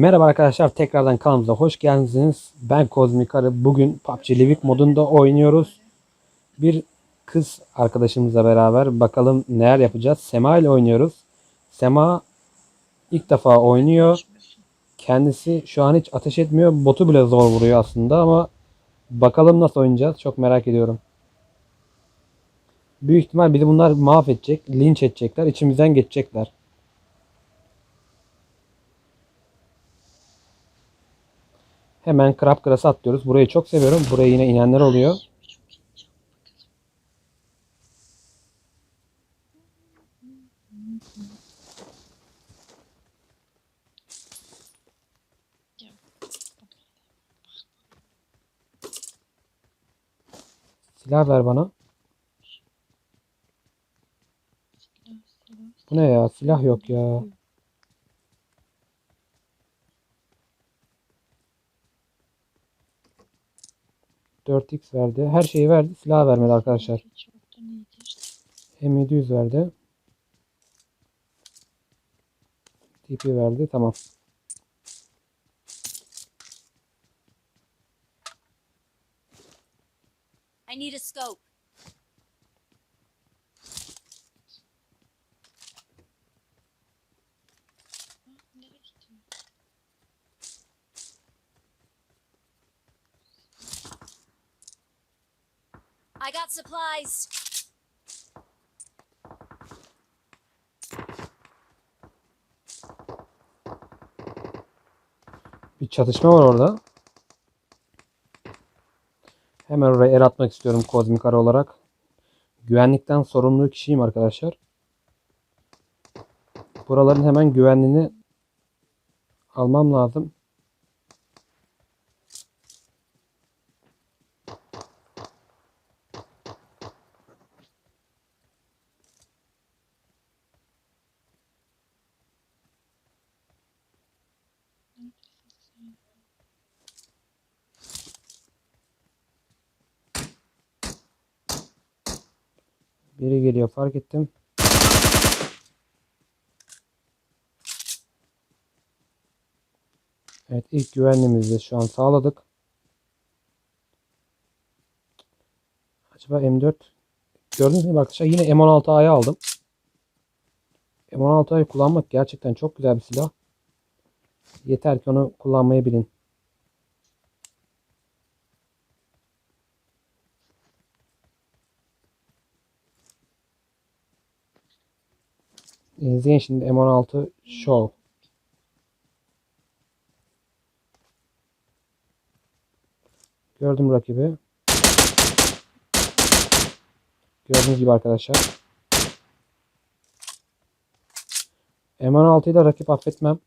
Merhaba arkadaşlar tekrardan kanalımıza hoş geldiniz. Ben Kozmik Arı. Bugün PUBG Livik modunda oynuyoruz. Bir kız arkadaşımızla beraber bakalım neler yapacağız. Sema ile oynuyoruz. Sema ilk defa oynuyor. Kendisi şu an hiç ateş etmiyor. Botu bile zor vuruyor aslında ama bakalım nasıl oynayacağız. Çok merak ediyorum. Büyük ihtimal bizi bunlar mahvedecek, linç edecekler, içimizden geçecekler. Hemen Crab Grass'a atlıyoruz. Burayı çok seviyorum. Buraya yine inenler oluyor. Silah ver bana. Bu ne ya? Silah yok ya. Dört x verdi. Her şeyi verdi. Silah vermedi arkadaşlar. M700 verdi. TP verdi. Tamam. I got supplies. Bir çatışma var orada. Hemen oraya el atmak istiyorum kozmik ara olarak. Güvenlikten sorumlu kişiyim arkadaşlar. Buraların hemen güvenliğini almam lazım. Biri geliyor fark ettim. Evet ilk güvenliğimizi şu an sağladık. Acaba M4 gördünüz mü arkadaşlar yine M16A'yı aldım. M16A'yı kullanmak gerçekten çok güzel bir silah. Yeter ki onu kullanmayı bilin. İzleyin şimdi M16 Show. Gördüm rakibi. Gördüğünüz gibi arkadaşlar. M16 ile rakip affetmem.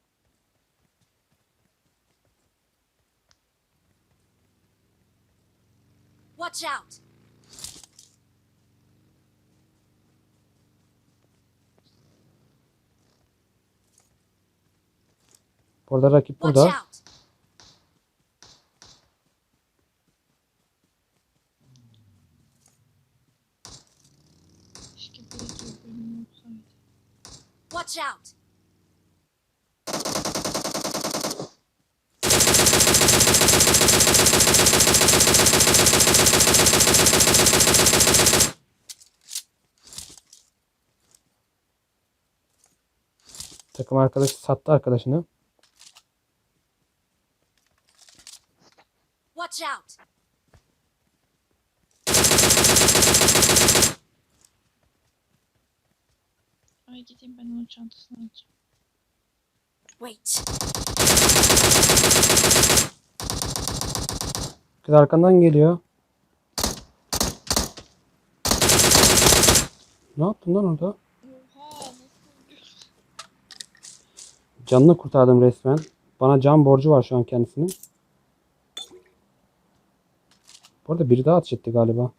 Watch out. Burada rakip Watch burada. Watch out. Takım arkadaşı sattı arkadaşını. Watch out. Ay gideyim ben onun çantasını alacağım. Wait. Kız arkandan geliyor. Ne yaptın lan orada? Canını kurtardım resmen. Bana can borcu var şu an kendisinin. Bu arada biri daha ateş etti galiba.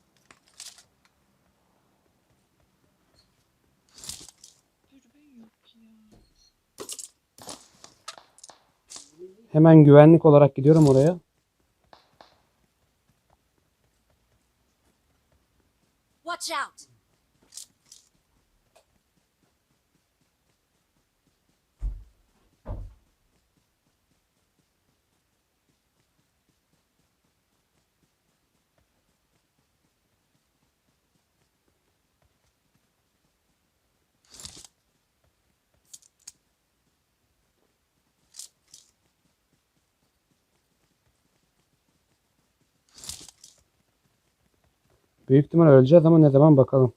Dürbün yok ya. Hemen güvenlik olarak gidiyorum oraya. Watch out. Büyük ihtimal öleceğiz ama ne zaman bakalım.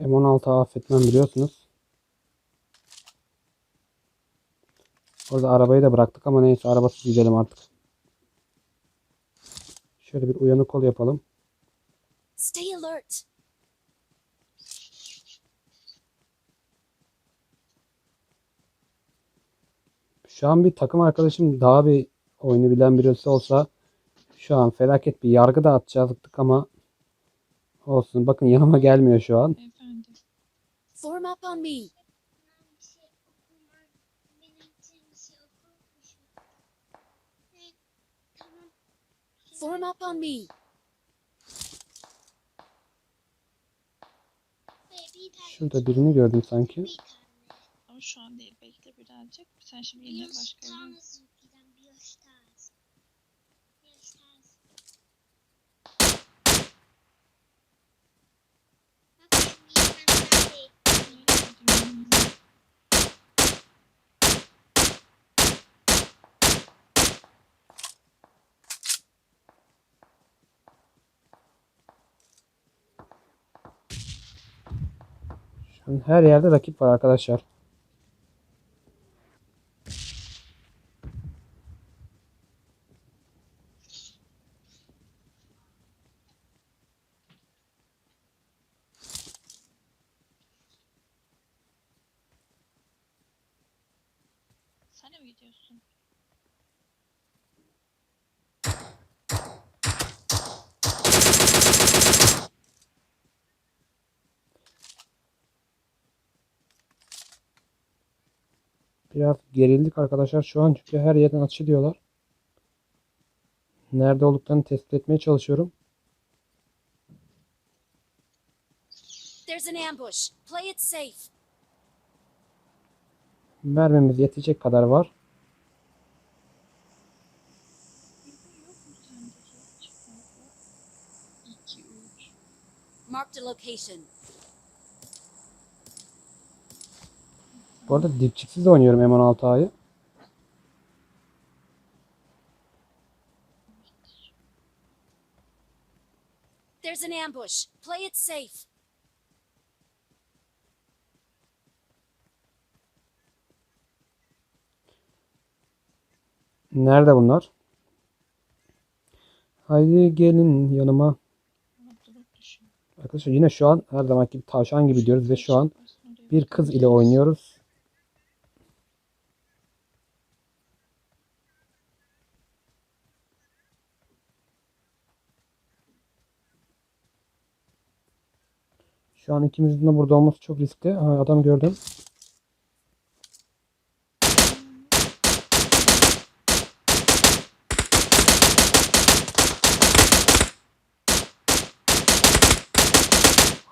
M16 affetmem biliyorsunuz. Orada arabayı da bıraktık ama neyse arabasız gidelim artık. Şöyle bir uyanık ol yapalım. Stay alert. Şu an bir takım arkadaşım daha bir oyunu bilen birisi olsa şu an felaket bir yargı da atacaktık ama olsun. Bakın yanıma gelmiyor şu an. Form up on me. Form up on me. Şurada birini gördüm sanki. Ama şu an değil. Bekle birazcık. Sen şimdi yaş başka bir her yerde rakip var arkadaşlar. Sen de mi gidiyorsun? Biraz gerildik arkadaşlar şu an çünkü her yerden atış ediyorlar. Nerede olduklarını tespit etmeye çalışıyorum. There's an ambush. Play it safe. Mermimiz yetecek kadar var. Location. Bu arada dipçiksiz oynuyorum M16A'yı. There's an ambush. Play it safe. Nerede bunlar? Haydi gelin yanıma. Arkadaşlar yine şu an her zamanki gibi tavşan gibi diyoruz ve şu an bir kız ile oynuyoruz. Şu an ikimizin de burada olması çok riskli. Ha, adam gördüm.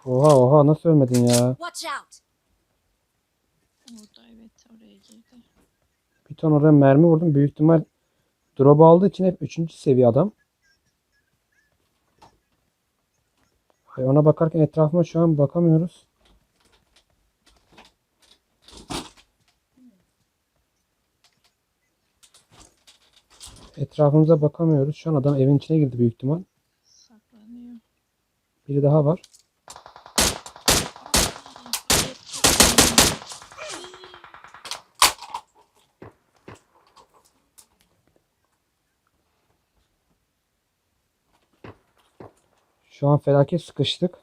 Oha oha nasıl ölmedin ya? Watch out. Orada evet oraya girdi. Bir ton oraya mermi vurdum. Büyük ihtimal drop aldığı için hep 3. seviye adam. Ay, Ona bakarken etrafıma şu an bakamıyoruz. Etrafımıza bakamıyoruz. Şu an adam evin içine girdi büyük ihtimal. Saklanıyor. Biri daha var. Şu an felaket sıkıştık.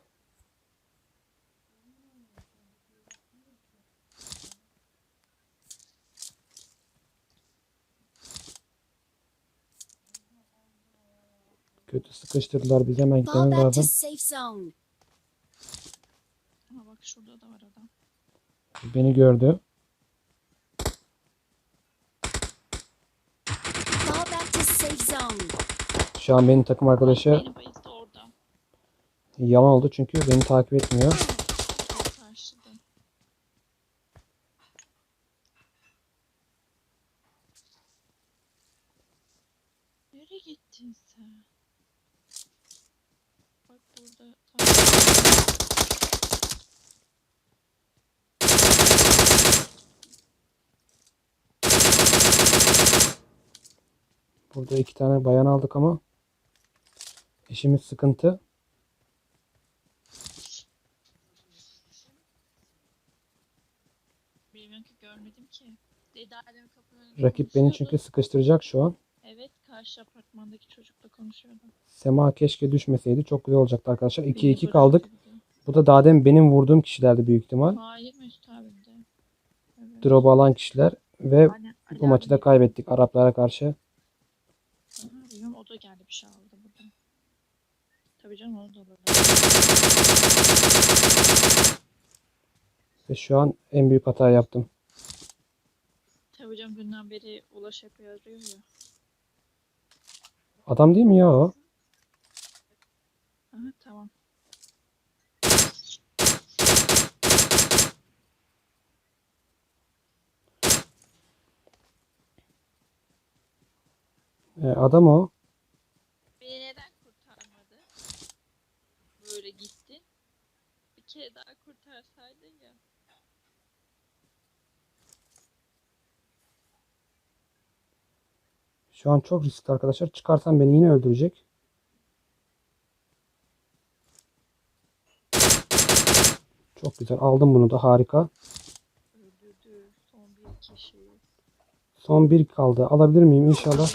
Kötü sıkıştırdılar. Biz hemen to lazım. safe zone. Ama bak şurada da var adam. Beni gördü. Şu an benim takım arkadaşı Yalan oldu çünkü beni takip etmiyor. Nereye gittin sen? Burada. Burada iki tane bayan aldık ama işimiz sıkıntı. Rakip beni çünkü sıkıştıracak şu an. Evet karşı apartmandaki çocukla konuşuyordum. Sema keşke düşmeseydi. Çok güzel olacaktı arkadaşlar. 2-2 Beni kaldık. Bu da daha demin benim vurduğum kişilerdi büyük ihtimal. Hayır Mesut de. Evet. Drop alan kişiler ve Ali bu maçı da abi- kaybettik Araplara karşı. Aha, bilmiyorum o da geldi bir şey aldı buradan. Tabii canım o da olur. Ve şu an en büyük hata yaptım. Canım dünden beri Ulaş hep yazıyor ya. Adam değil mi ya o? Aha tamam. E, adam o. Beni neden kurtarmadı? Böyle gittin. Bir kere daha kurtarsaydın ya. Şu an çok riskli arkadaşlar. Çıkarsam beni yine öldürecek. Çok güzel. Aldım bunu da. Harika. Öldürdü son bir kişi. Son bir kaldı. Alabilir miyim inşallah?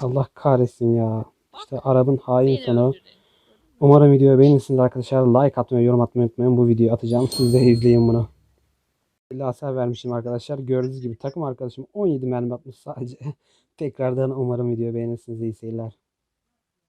Allah kahretsin ya. İşte Arap'ın hain sonu. Umarım videoyu beğenirsiniz arkadaşlar. Like atmayı, yorum atmayı unutmayın. Bu videoyu atacağım. Siz de izleyin bunu. 50 hasar vermişim arkadaşlar. Gördüğünüz gibi takım arkadaşım 17 mermi atmış sadece. Tekrardan umarım videoyu beğenirsiniz. İyi seyirler.